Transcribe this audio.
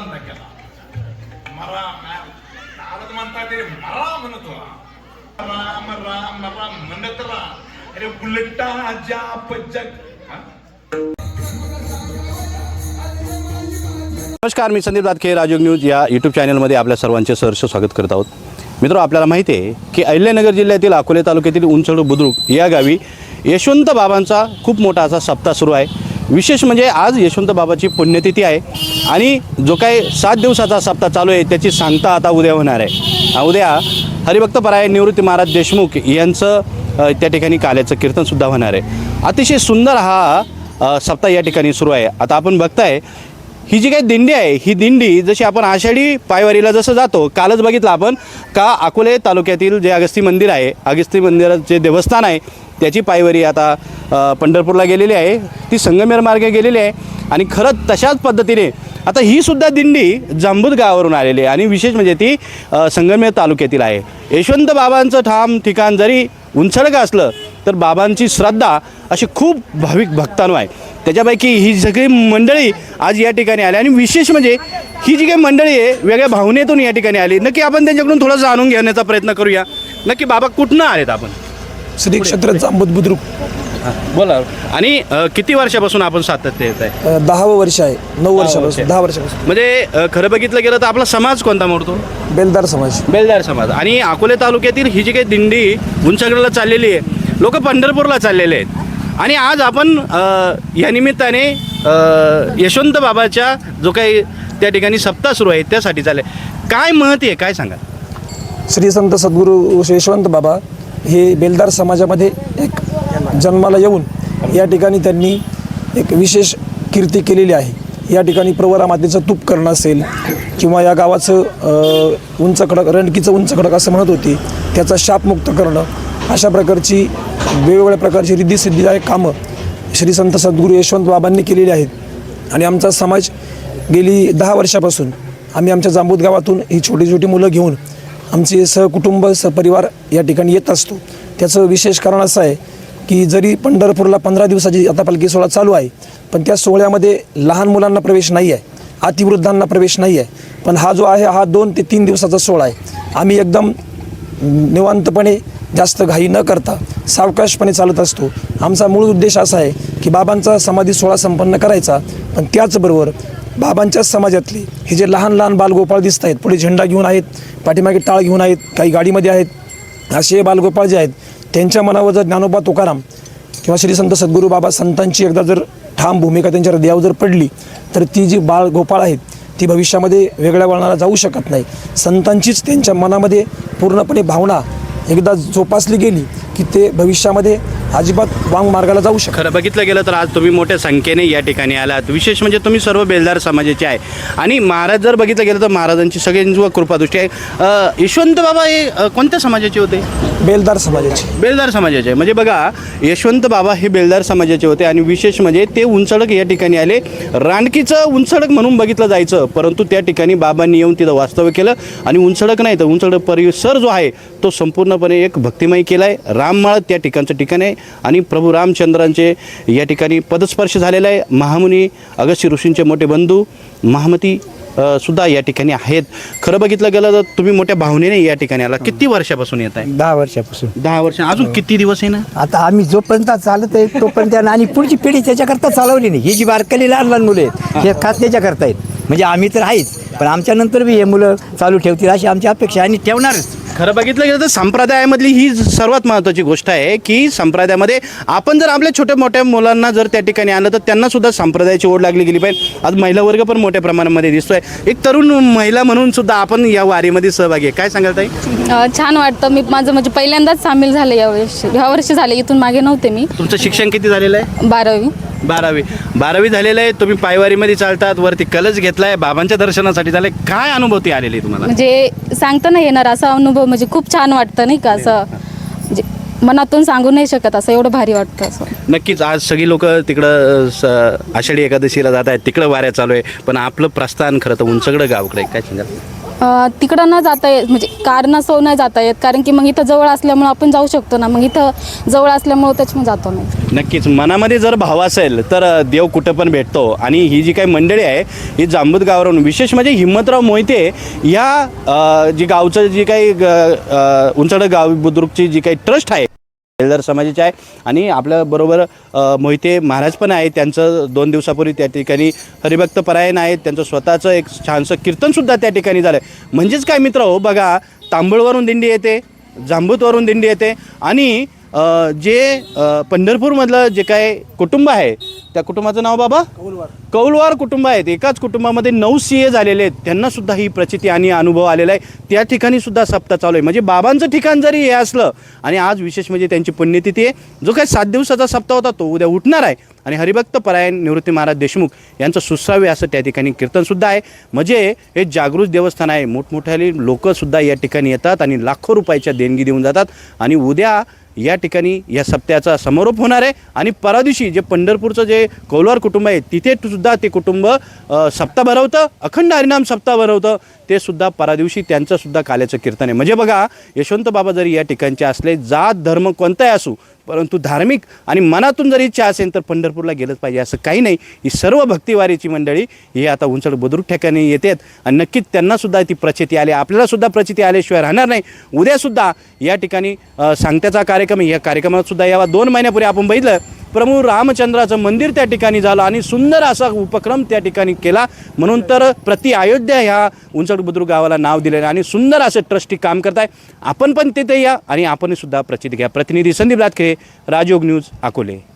धंदा केला मरा कालच म्हणता ते मरा म्हणतो राम राम राम म्हणत राहा अरे बुलटा जाप जग नमस्कार मी संदीप दातखे राजयोग न्यूज या यूट्यूब चॅनलमध्ये आपल्या सर्वांचे सहर्ष स्वागत करत आहोत. मित्र आपल्याला माहिती आहे की अहिल्यानगर जिल्ह्यातील अकोले तालुक्यातील उंचड बुद्रुक या गावी यशवंत बाबांचा खूप मोठा असा सप्ताह सुरू आहे. विशेष म्हणजे आज यशवंत बाबाची पुण्यतिथी आहे. आणि जो काही सात दिवसाचा सप्ताह चालू आहे त्याची सांगता आता उद्या होणार आहे. उद्या उद्या हरिभक्तपराय निवृत्ती महाराज देशमुख यांचं त्या ठिकाणी काल्याचं कीर्तनसुद्धा होणार आहे. अतिशय सुंदर हा सप्ताह या ठिकाणी सुरू आहे. आता आपण बघताय ही जी काही दिंडी आहे ही दिंडी जशी आपण आषाढी पायवारीला जसं जातो कालच बघितलं आपण का अकोले तालुक्यातील जे अगस्ती मंदिर आहे अगस्ती मंदिराचे जे देवस्थान आहे त्याची पायवारी आता पंढरपूरला गेलेली आहे. ती संगमेर मार्गे गेलेली आहे. आणि खरंच तशाच पद्धतीने आता ही सुद्धा दिंडी जांबूत गावावरून आलेली आहे. आणि विशेष म्हणजे ती संगमेर तालुक्यातील आहे. यशवंत बाबांचं ठाम ठिकाण जरी उंचडकं असलं तर बाबांची श्रद्धा अशी खूप भाविक भक्तांनो आहे. त्याच्यापैकी ही सगळी मंडळी आज या ठिकाणी आली. आणि विशेष म्हणजे ही जी काही मंडळी आहे वेगळ्या भावनेतून या ठिकाणी आली. नक्की आपण त्यांच्याकडून थोडं जाणून घेण्याचा प्रयत्न करूया. नक्की बाबा कुठनं आलेत आपण? श्री क्षेत्र जांबूत बुद्रुक बोला. आणि अ, किती वर्षापासून आपण सातत्य येत आहे? अ, दहावं वर्ष आहे. नऊ वर्ष. वर्षापासून दहा वर्षापासून. म्हणजे अ, खरं बघितलं गेलं तर आपला समाज कोणता मोडतो? बेलदार समाज. बेलदार समाज. आणि अकोले तालुक्यातील ही जी काही दिंडी उंचागडला चाललेली आहे लोक पंढरपूरला चाललेले आहेत. आणि आज आपण अ, या निमित्ताने अ, यशवंत बाबाच्या जो काही त्या ठिकाणी सप्ताह सुरू आहे त्यासाठी चालले. काय महत्त्व आहे? काय सांगा श्री संत सद्गुरू यशवंत बाबा हे बेलदार समाजामध्ये एक जन्माला येऊन या ठिकाणी त्यांनी एक विशेष कीर्ती केलेली आहे. या ठिकाणी प्रवरा मातेचं तूप करणं असेल किंवा या गावाचं उंच खडक रणकीचं उंच खडक असं म्हणत होती त्याचा शापमुक्त करणं अशा प्रकारची वेगवेगळ्या प्रकारची रिद्धिसिद्धीदायक कामं श्री संत सद्गुरू यशवंत बाबांनी केलेली आहेत. आणि आमचा समाज गेली दहा वर्षापासून आम्ही आमच्या जांबूत गावातून ही छोटी छोटी मुलं घेऊन आमचे सहकुटुंब सहपरिवार या ठिकाणी येत असतो. त्याचं विशेष कारण असं आहे की जरी पंढरपूरला पंधरा दिवसाची आता पालखी सोहळा चालू आहे पण त्या सोहळ्यामध्ये लहान मुलांना प्रवेश नाही आहे अतिवृद्धांना प्रवेश नाही आहे. पण हा जो आहे हा दोन ते तीन दिवसाचा सोहळा आहे. आम्ही एकदम निवांतपणे जास्त घाई न करता सावकाशपणे चालत असतो. आमचा मूळ उद्देश असा आहे की बाबांचा समाधी सोहळा संपन्न करायचा पण त्याचबरोबर बाबांच्याच समाजातले हे जे लहान लहान बालगोपाळ दिसत आहेत पुढे झेंडा घेऊन आहेत पाठीमागे टाळ घेऊन आहेत काही गाडीमध्ये आहेत असे बालगोपाळ जे आहेत त्यांच्या मनावर जर ज्ञानोबा तुकाराम किंवा श्री संत सद्गुरू बाबा संतांची एकदा जर ठाम भूमिका त्यांच्या हृदयावर जर पडली तर ती जी बाळ गोपाळ आहेत ती भविष्यामध्ये वेगळ्या वळणाला जाऊ शकत नाही. संतांचीच त्यांच्या मनामध्ये पूर्णपणे भावना एकदा जोपासली गेली की ते भविष्यामध्ये अजिबात वांग मार्गाला जाऊ शकत खरं बघितलं गेलं तर आज तुम्ही मोठ्या संख्येने या ठिकाणी आलात. विशेष म्हणजे तुम्ही सर्व बेलदार समाजाचे आहे. आणि महाराज जर बघितलं गेलं तर महाराजांची सगळ्यांची कृपादृष्टी आहे. यशवंत बाबा हे कोणत्या समाजाचे होते? बेलदार समाजाची. बेलदार समाजाचे. म्हणजे बघा यशवंत बाबा हे बेलदार समाजाचे होते आणि विशेष म्हणजे ते उंचडक या ठिकाणी आले. रानकीचं उंचडक म्हणून बघितलं जायचं परंतु त्या ठिकाणी बाबांनी येऊन तिथं वास्तव्य केलं. आणि उंचडक नाही तर उंचडक परिसर जो आहे तो संपूर्णपणे एक भक्तिमय केला आहे राममाळ त्या ठिकाणचं ठिकाण आहे. आणि प्रभू रामचंद्रांचे या ठिकाणी पदस्पर्श झालेला आहे. महामुनी अगस्त्य ऋषींचे मोठे बंधू महामती सुद्धा या ठिकाणी आहेत. खरं बघितलं गेलं तर तुम्ही मोठ्या भावनेने या ठिकाणी आला किती वर्षापासून येत आहे? दहा वर्षापासून. दहा वर्ष. अजून किती दिवस आहे ना? आता आम्ही जोपर्यंत चालत आहे तोपर्यंत आणि आणि पुढची पिढी त्याच्याकरता चालवली नाही. ही जी बारकाली लहान लहान मुलं आहेत हे. खास त्याच्याकरता आहेत. म्हणजे आम्ही तर आहेच पण आमच्या नंतर बी हे मुलं चालू ठेवतील अशी आमची अपेक्षा आहे आणि ठेवणारच. खरं बघितलं गेलं तर संप्रदायामधली ही सर्वात महत्त्वाची गोष्ट आहे की संप्रदायामध्ये आपण जर आपल्या छोट्या मोठ्या मुलांना जर त्या ठिकाणी आणलं तर त्यांना सुद्धा संप्रदायाची ओढ लागली गेली पाहिजे. आज महिला वर्ग पण मोठ्या प्रमाणामध्ये दिसतोय. एक तरुण महिला म्हणून सुद्धा आपण या वारीमध्ये सहभागी आहे. काय सांगाल ताई? छान वाटतं. मी माझं म्हणजे पहिल्यांदाच सामील झाले यावर्षी ह्या वर्षी झाले. इथून मागे नव्हते मी. तुमचं शिक्षण किती झालेलं आहे? बारावी. बारावी. बारावी झालेलं आहे तुम्ही पायवारीमध्ये चालतात वरती कलच घेतलाय बाबांच्या दर्शनासाठी झाले काय अनुभूती आलेली तुम्हाला? म्हणजे सांगता नाही येणार असा अनुभव म्हणजे खूप छान वाटतं नाही का असं. म्हणजे मनातून सांगू नाही शकत असं एवढं भारी वाटतं असं. नक्कीच आज सगळी लोक तिकडं स- आषाढी एकादशीला जात आहेत तिकडं वाऱ्या चालू आहे पण आपलं प्रस्थान खरं तर उंचकडं गावकडे आहे. काय सांगाल? तिकडं न जाता येत म्हणजे कारणास्तव नाही जाता येत कारण की मग इथं जवळ असल्यामुळं आपण जाऊ शकतो ना. मग इथं जवळ असल्यामुळं त्याच्यामुळे जातो नाही. नक्कीच. मनामध्ये जर भाव असेल तर देव कुठं पण भेटतो. आणि ही जी काही मंडळी आहे ही जांबूत गावावरून विशेष म्हणजे हिम्मतराव मोहिते या अ, जी गावचं जी काही ग- उंचड गाव बुद्रुकची जी काही ट्रस्ट आहे बेलदार समाजाचे आहे. आणि आपल्याबरोबर मोहिते महाराज पण आहे त्यांचं दोन दिवसापूर्वी त्या ठिकाणी हरिभक्त परायण आहेत त्यांचं स्वतःचं एक छानसं कीर्तनसुद्धा त्या ठिकाणी झालं आहे म्हणजेच काय मित्र हो बघा तांबळवरून दिंडी येते जांबूतवरून दिंडी येते. आणि जे पंढरपूरमधलं जे काय कुटुंब आहे त्या कुटुंबाचं नाव बाबा? कौलवार. कुटुंब आहेत. एकाच कुटुंबामध्ये नऊ सी ए झालेले आहेत. त्यांना सुद्धा ही प्रचिती आणि अनुभव आलेला आहे. त्या ठिकाणी सुद्धा सप्ताह चालू आहे. म्हणजे बाबांचं ठिकाण जरी हे असलं आणि आज विशेष म्हणजे त्यांची पुण्यतिथी आहे जो काही सात दिवसाचा सप्ताह होता तो उद्या उठणार आहे. आणि हरिभक्त परायण निवृत्ती महाराज देशमुख यांचं सुश्राव्य असं त्या ठिकाणी कीर्तनसुद्धा आहे. म्हणजे हे जागृत देवस्थान आहे. मोठमोठ्याले लोकंसुद्धा या ठिकाणी येतात आणि लाखो रुपयाच्या देणगी देऊन जातात. आणि उद्या या ठिकाणी या सप्त्याचा समारोप होणार आहे. आणि परा दिवशी जे पंढरपूरचं जे कौलवार कुटुंब आहे तिथे सुद्धा ते कुटुंब सप्ताह भरवतं अखंड हरिनाम सप्ताह भरवतं. ते सुद्धा परा दिवशी त्यांचं सुद्धा काल्याचं कीर्तन आहे. म्हणजे बघा यशवंत बाबा जरी या ठिकाणचे असले जात धर्म कोणताही असू परंतु धार्मिक आणि मनातून जर इच्छा असेल तर पंढरपूरला गेलंच पाहिजे. असं काही नाही. ही सर्व भक्तिवारीची मंडळी ही आता उंचड बुद्रुक ठिकाणी येतात. आणि नक्कीच त्यांनासुद्धा ती प्रचिती आली. आपल्यालासुद्धा प्रचिती आल्याशिवाय राहणार नाही. उद्यासुद्धा या ठिकाणी सांगत्याचा कार्यक्रम या कार्यक्रमातसुद्धा यावा. दोन महिन्यापूर्वी आपण बघितलं प्रभू रामचंद्राचं मंदिर त्या ठिकाणी झालं आणि सुंदर असा उपक्रम त्या ठिकाणी केला. म्हणून तर प्रति अयोध्या ह्या उंचड बुद्रुक गावाला नाव दिलेलं आहे आणि सुंदर असं ट्रस्टी काम करताय. आपण पण तिथे या आणि आपणसुद्धा प्रचित प्रचिती घ्या. प्रतिनिधी संदीप लातखे राजयोग न्यूज अकोले.